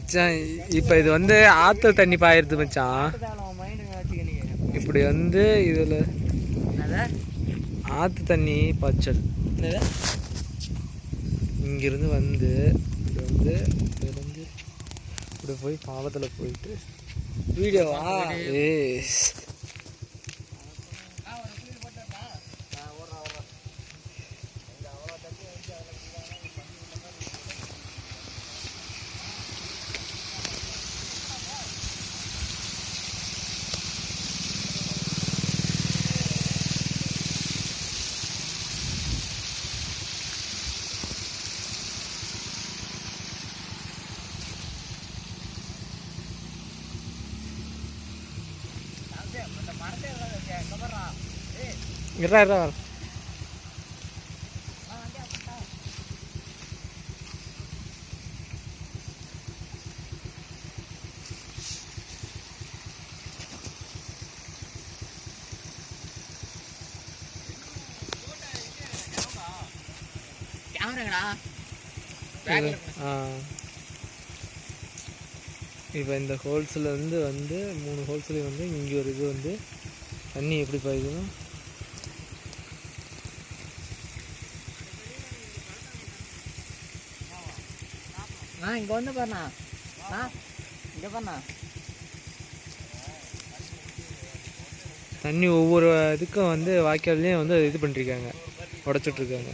மச்சான் இப்போ இது வந்து ஆற்று தண்ணி பாயிருது மச்சான். இப்படி வந்து இதில் ஆற்று தண்ணி பாய்ச்சல். இங்கிருந்து வந்து இப்படி வந்து இப்படி இப்படி போய் பாவத்தில் போயிட்டு. வீடியோவா? ஏ இரா இரா வர கேமராங்கடா ஆ இப்போ இந்த ஹோல்ஸில் வந்து வந்து மூணு ஹோல்ஸ்லேயும் வந்து இங்கே ஒரு இது வந்து தண்ணி எப்படி பாயுதுன்னா ஆ இங்க வந்து பாருண்ணா. ஆ இங்க பாருண்ணா. தண்ணி ஒவ்வொரு இதுக்கும் வந்து வாய்க்கால்லையும் வந்து இது பண்ணிருக்காங்க உடச்சிட்ருக்காங்க